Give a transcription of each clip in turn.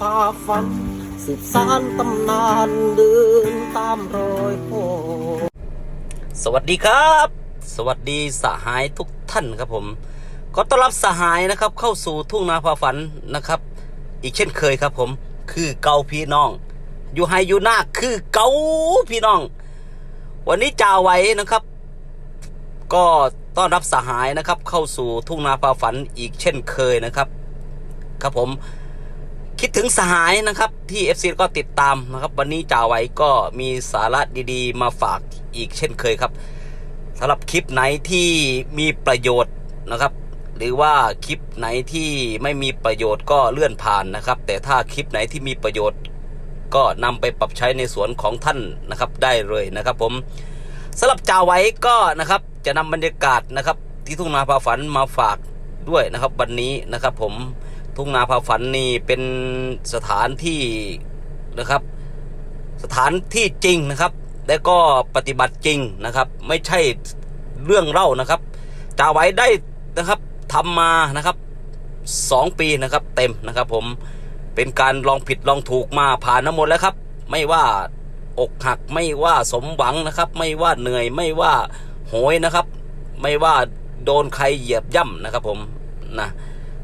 นาพาฝันสืบสานตำนานเดินตามรอยพ่อสวัสดีครับ สวัสดีสหายทุกท่านครับผมก็ต้อนรับสหายนะครับเข้าสู่ทุ่งนาพาฝันนะครับ อีกเช่นเคยครับผมคือเกาพี่น้อง อยู่ไฮอยู่นาคือเกาพี่น้อง วันนี้จ่าไว้นะครับ ก็ต้อนรับสหายนะครับเข้าสู่ทุ่งนาพาฝันอีกเช่นเคยนะครับ ครับผม คิดถึงสหายนะครับที่ FC ก็ติดตามนะครับ วันนี้จ่าไว้ก็มีสาระดีๆ มาฝากอีกเช่นเคยครับสำหรับคลิปไหนที่มีประโยชน์นะครับ หรือว่าคลิปไหนที่ไม่มีประโยชน์ก็เลื่อนผ่านนะครับ แต่ถ้าคลิปไหนที่มีประโยชน์ ก็นำไปปรับใช้ในสวนของท่านนะครับได้เลยนะครับ ผมสำหรับจ่าไว้ก็นะครับจะนำบรรยากาศนะครับ ที่ทุ่งนาพาฝันมาฝากด้วยนะครับ วันนี้นะครับผม ทุ่งนาพาฝันนี่เป็นสถานที่นะครับ สถานที่จริงนะครับ และก็ปฏิบัติจริงนะครับ ไม่ใช่เรื่องเล่านะครับจ่าไว้ได้นะครับทำมานะครับสองปีนะครับ เต็มนะครับ ผมเป็นการลองผิดลองถูกมาผ่านน้ำมนต์แล้วครับ ไม่ว่าอกหักไม่ว่าสมหวังนะครับ ไม่ว่าเหนื่อยไม่ว่าโหยนะครับ ไม่ว่าโดนใครเหยียบย่ำนะครับ ผมนะ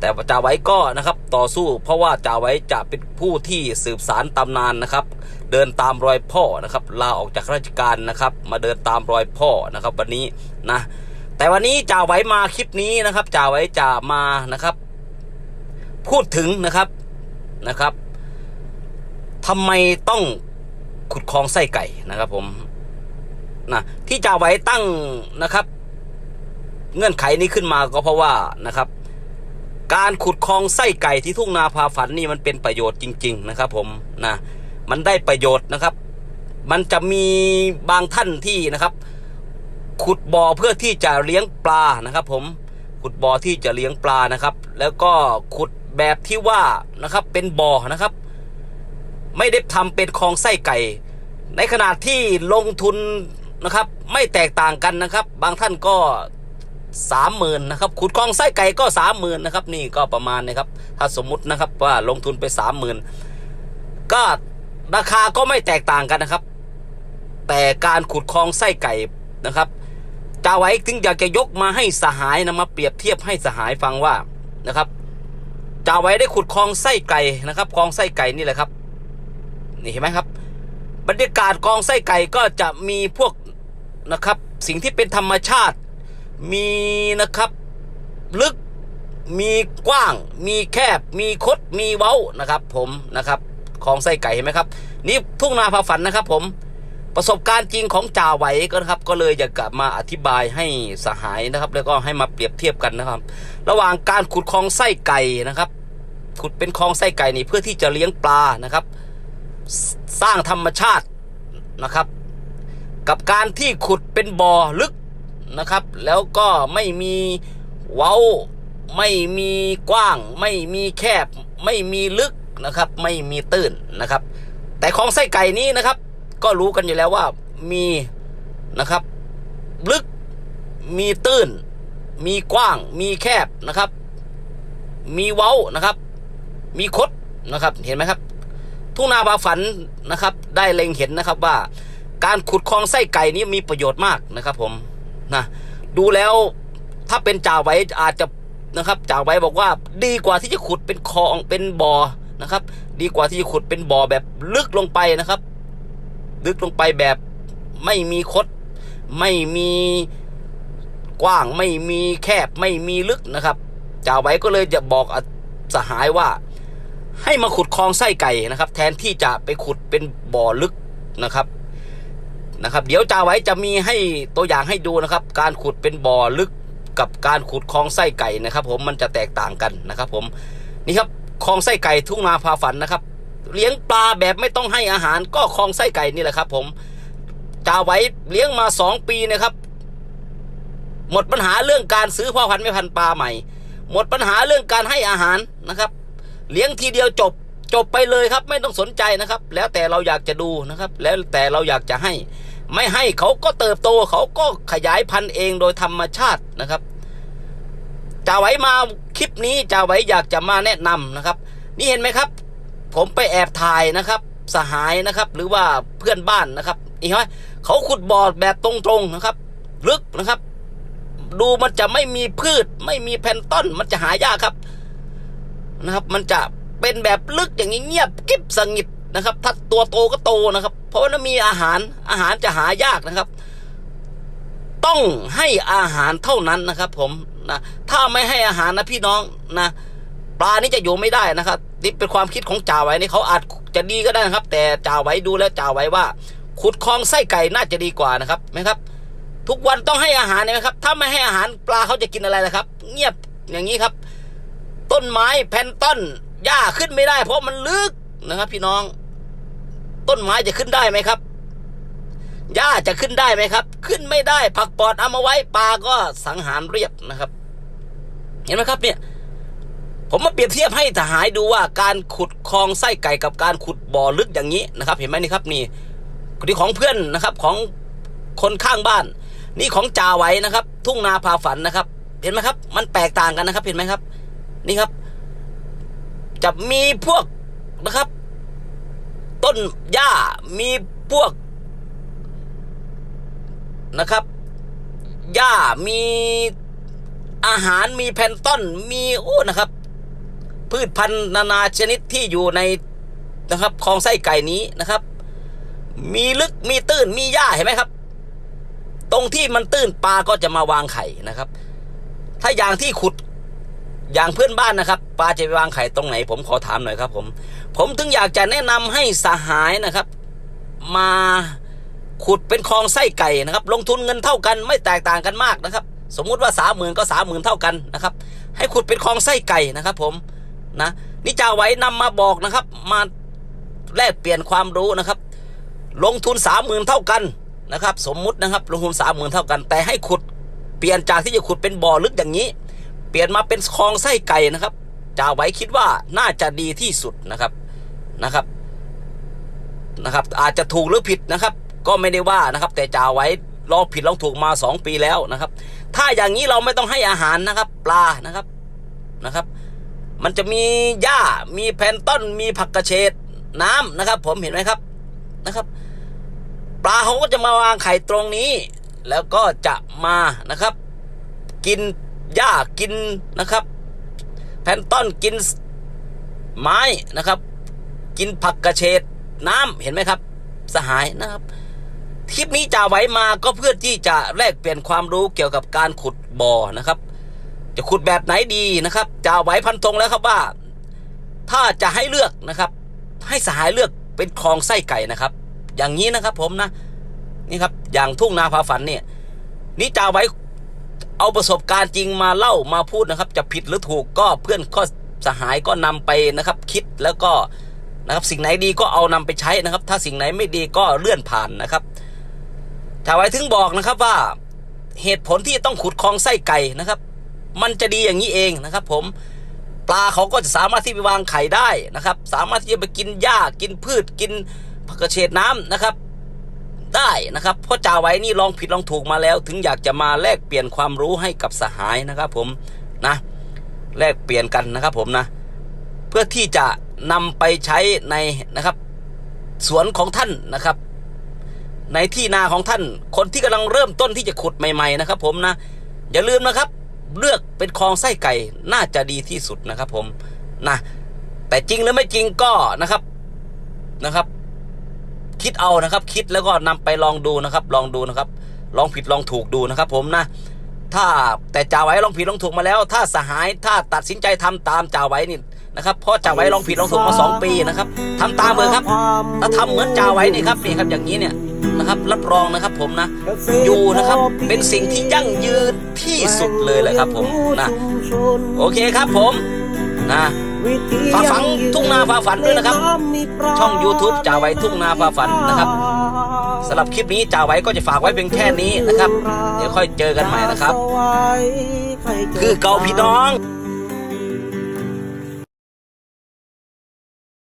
แต่จ่าไว้ก็นะครับต่อสู้เพราะว่าจ่าไว้จะเป็นผู้ที่สืบสารตำนานนะครับ เดินตามรอยพ่อนะครับลาออกจากราชการนะครับ มาเดินตามรอยพ่อนะครับ วันนี้นะ แต่วันนี้จ่าไว้มาคลิปนี้นะครับจ่าไว้จะมานะครับ พูดถึงนะครับนะครับทำไมต้องขุดคลองไส้ไก่นะครับ ผมนะที่จ่าไว้ตั้งนะครับ เงื่อนไขนี้ขึ้นมาก็เพราะว่านะครับ การขุดคลองไส้ไก่ที่ทุ่งนาพาฝันนี่มันเป็นประโยชน์จริง ๆ นะครับ ผมนะมันได้ประโยชน์นะครับ มันจะมีบางท่านที่นะครับ ขุดบ่อเพื่อที่จะเลี้ยงปลานะครับ ผมขุดบ่อที่จะเลี้ยงปลานะครับ แล้วก็ขุดแบบที่ว่านะครับ เป็นบ่อนะครับ ไม่ได้ทำเป็นคลองไส้ไก่ ในขณะที่ลงทุนนะครับ ไม่แตกต่างกันนะครับ บางท่านก็ สามหมื่นนะครับขุดคลองไส้ไก่ก็สามหมื่นนะครับ นี่ก็ประมาณนะครับ ถ้าสมมุตินะครับว่าลงทุนไปสามหมื่นก็ราคาก็ไม่แตกต่างกันนะครับ แต่การขุดคลองไส้ไก่นะครับจ่าไว้ถึงอยากจะยกมาให้สหายนะมาเปรียบเทียบให้สหายฟังว่านะครับจ่าไว้ได้ขุดคลองไส้ไก่นะครับคลองไส้ไก่นี่แหละครับ นี่เห็นไหมครับ บรรยากาศกองไส้ไก่ก็จะมีพวกนะครับ สิ่งที่เป็นธรรมชาติ มีนะครับลึกมีกว้าง มีแคบ มีคด มีเว้านะครับ ผมนะครับของไส้ไก่เห็นไหมครับ นี่ทุ่งนาพาฝันนะครับ ผมประสบการณ์จริงของจ่าไหวก็นะครับ ก็เลยอยากกลับมาอธิบายให้สหายนะครับ แล้วก็ให้มาเปรียบเทียบกันนะครับ ระหว่างการขุดคลองไส้ไก่นะครับ ขุดเป็นคลองไส้ไก่นี่เพื่อที่จะเลี้ยงปลานะครับ สร้างธรรมชาตินะครับ กับการที่ขุดเป็นบ่อลึก นะครับ แล้วก็ไม่มีเว้า ไม่มีกว้าง ไม่มีแคบ ไม่มีลึกนะครับ ไม่มีตื้นนะครับ แต่ของไส้ไก่นี้นะครับ ก็รู้กันอยู่แล้วว่ามีนะครับ ลึกมีตื้น มีกว้าง มีแคบนะครับ มีเว้านะครับ มีคดนะครับ เห็นไหมครับทุ่งนาบาฝันนะครับ ได้เล็งเห็นนะครับว่าการขุดคลองไส้ไก่นี้มีประโยชน์มากนะครับผม นะดูแล้วถ้าเป็นจ่าไว้อาจจะนะครับจ่าไว้บอกว่าดีกว่าที่จะขุดเป็นคลองเป็นบ่อนะครับ ดีกว่าที่จะขุดเป็นบ่อแบบลึกลงไปนะครับ ลึกลงไปแบบไม่มีคด ไม่มีกว้างไม่มีแคบไม่มีลึกนะครับจ่าไว้ก็เลยจะบอกสหายว่า ให้มาขุดคลองไส้ไก่นะครับ แทนที่จะไปขุดเป็นบ่อลึกนะครับ นะครับ เดี๋ยวจ่าไว้จะมีให้ตัวอย่างให้ดูนะครับ การขุดเป็นบ่อลึกกับการขุดคลองไส้ไก่นะครับ ผมมันจะแตกต่างกันนะครับ ผมนี่ครับคลองไส้ไก่ทุ่งนาพาฝันนะครับ เลี้ยงปลาแบบไม่ต้องให้อาหารก็คลองไส้ไก่นี่แหละครับ ผมจ่าไว้เลี้ยงมาสองปีนะครับ หมดปัญหาเรื่องการซื้อพ่อพันธุ์แม่พันธุ์ปลาใหม่ หมดปัญหาเรื่องการให้อาหารนะครับ เลี้ยงทีเดียวจบจบไปเลยครับไม่ต้องสนใจนะครับ แล้วแต่เราอยากจะดูนะครับ แล้วแต่เราอยากจะให้ ไม่ให้เขาก็เติบโตเขาก็ขยายพันธุ์เองโดยธรรมชาตินะครับจ่าไว้มาคลิปนี้จ่าไว้อยากจะมาแนะนำนะครับ นี่เห็นไหมครับ ผมไปแอบถ่ายนะครับ สหายนะครับ หรือว่าเพื่อนบ้านนะครับอีกไหมเขาขุดบ่อแบบตรงๆนะครับ ลึกนะครับ ดูมันจะไม่มีพืช ไม่มีแพลนต้นมันจะหายากครับนะครับ มันจะเป็นแบบลึกอย่างนี้เงียบกิ๊บสงิบ นะครับ ถ้าตัวโตก็โตนะครับ เพราะว่ามีอาหารอาหารจะหายากนะครับ ต้องให้อาหารเท่านั้นนะครับ ผมนะถ้าไม่ให้อาหารนะพี่น้องนะปลานี่จะอยู่ไม่ได้นะครับนี่เป็นความคิดของจ่าไว้นี่เขาอาจจะดีก็ได้นะครับ แต่จ่าไว้ดูแล้วจ่าไว้ว่า ขุดคลองไส้ไก่น่าจะดีกว่านะครับไหมครับ ทุกวันต้องให้อาหารนะครับ ถ้าไม่ให้อาหารปลาเขาจะกินอะไรล่ะครับ เงียบอย่างนี้ครับ ต้นไม้แพลนต้นหญ้าขึ้นไม่ได้ เพราะมันลึกนะครับ พี่น้อง ต้นไม้จะขึ้นได้ไหมครับหญ้าจะขึ้นได้ไหมครับ ขึ้นไม่ได้ ผักปอดเอามาไว้ปลาก็สังหารเรียบนะครับ เห็นไหมครับเนี่ย ผมมาเปรียบเทียบให้ทหารดูว่าการขุดคลองไส้ไก่กับการขุดบ่อลึกอย่างนี้นะครับ เห็นไหมนี่ครับนี่นี่ของเพื่อนนะครับของคนข้างบ้าน นี่ของจ่าไว้นะครับ ทุ่งนาพาฝันนะครับ เห็นไหมครับ มันแตกต่างกันนะครับ เห็นไหมครับ นี่ครับ จะมีพวกนะครับ ต้นหญ้ามีพวกนะครับหญ้ามีอาหารมีแพลนต้นมีโอ้นะครับ พืชพันธุ์นานาชนิดที่อยู่ในนะครับคลองไส้ไก่นี้นะครับ มีลึกมีตื้นมีหญ้าเห็นไหมครับ ตรงที่มันตื้นปลาก็จะมาวางไข่นะครับ ถ้าอย่างที่ขุด อย่างเพื่อนบ้านนะครับปลาจะไปวางไข่ตรงไหน ผมขอถามหน่อยครับผม ผมถึงอยากจะแนะนำให้สหายนะครับ มาขุดเป็นคลองไส้ไก่นะครับ ลงทุนเงินเท่ากันไม่แตกต่างกันมากนะครับ สมมุติว่าสามหมื่นก็สามหมื่นเท่ากันนะครับ ให้ขุดเป็นคลองไส้ไก่นะครับ ผมนะนี่จ่าไว้นำมาบอกนะครับ มาแลกเปลี่ยนความรู้นะครับ ลงทุนสามหมื่นเท่ากันนะครับ สมมุตินะครับ ลงทุนสามหมื่นเท่ากัน แต่ให้ขุดเปลี่ยนจากที่จะขุดเป็นบ่อลึกอย่างนี้ เปลี่ยนมาเป็นคลองไส้ไก่นะครับจ่าไว้คิดว่าน่าจะดีที่สุดนะครับนะครับนะครับ อาจจะถูกหรือผิดนะครับ ก็ไม่ได้ว่านะครับ แต่จ่าไว้ลองผิดลองถูกมาสองปีแล้วนะครับ ถ้าอย่างนี้เราไม่ต้องให้อาหารนะครับ ปลานะครับนะครับ มันจะมีหญ้ามีแพลนต้นมีผักกระเฉดน้ำนะครับ ผมเห็นไหมครับนะครับ ปลาเขาก็จะมาวางไข่ตรงนี้ แล้วก็จะมานะครับ กิน หญ้ากินนะครับ แพนต้อนกินไม้นะครับ กินผักกระเฉดน้ำเห็นไหมครับ สหายนะครับคลิปนี้จ่าไว้มาก็เพื่อที่จะแลกเปลี่ยนความรู้เกี่ยวกับการขุดบ่อนะครับ จะขุดแบบไหนดีนะครับจ่าไว้พันธงแล้วครับว่า ถ้าจะให้เลือกนะครับ ให้สหายเลือกเป็นคลองไส้ไก่นะครับ อย่างนี้นะครับผมนะนี่ครับอย่างทุ่งนาพาฝันเนี่ยนี่จ่าไว้ เอาประสบการณ์จริงมาเล่ามาพูดนะครับ จะผิดหรือถูกก็เพื่อนก็สหายก็นำไปนะครับ คิดแล้วก็นะครับสิ่งไหนดีก็เอานำไปใช้นะครับ ถ้าสิ่งไหนไม่ดีก็เลื่อนผ่านนะครับถ้าไว้ถึงบอกนะครับว่าเหตุผลที่ต้องขุดคลองไส้ไก่นะครับ มันจะดีอย่างนี้เองนะครับ ผมปลาเขาก็จะสามารถที่ไปวางไข่ได้นะครับ สามารถที่จะไปกินหญ้ากินพืชกินผักกระเฉดน้ำนะครับ ได้นะครับเพราะจ่าไว้นี่ลองผิดลองถูกมาแล้ว ถึงอยากจะมาแลกเปลี่ยนความรู้ให้กับสหายนะครับผมนะแลกเปลี่ยนกันนะครับผมนะ เพื่อที่จะนำไปใช้ในนะครับ สวนของท่านนะครับ ในที่นาของท่าน คนที่กำลังเริ่มต้นที่จะขุดใหม่ ๆ นะครับ ผมนะอย่าลืมนะครับ เลือกเป็นคลองไส้ไก่น่าจะดีที่สุดนะครับ ผมนะแต่จริงหรือไม่จริงก็นะครับนะครับ คิดเอานะครับ คิดแล้วก็นำไปลองดูนะครับ ลองดูนะครับ ลองผิดลองถูกดูนะครับ ผมนะถ้าแต่จ่าไว้ลองผิดลองถูกมาแล้ว ถ้าสหายถ้าตัดสินใจทำตามจ่าไว้นี่นะครับเพราะจ่าไว้ลองผิดลองถูกมาสองปีนะครับทำตามเลยครับถ้าทำเหมือนจ่าไว้นี่ครับนี่ครับอย่างนี้เนี่ยนะครับ รับรองนะครับผมนะ อยู่นะครับเป็นสิ่งที่ยั่งยืนที่สุดเลยแหละครับ ผมนะโอเคครับผมนะ ฝากฝังทุ่งนาพาฝันด้วยนะครับ ช่อง YouTube จ่าไว้ทุ่งนาพาฝันนะครับสำหรับคลิปนี้จ่าไว้ก็จะฝากไว้เพียงแค่นี้นะครับ เดี๋ยวค่อยเจอกันใหม่นะครับ คือเกาพี่น้อง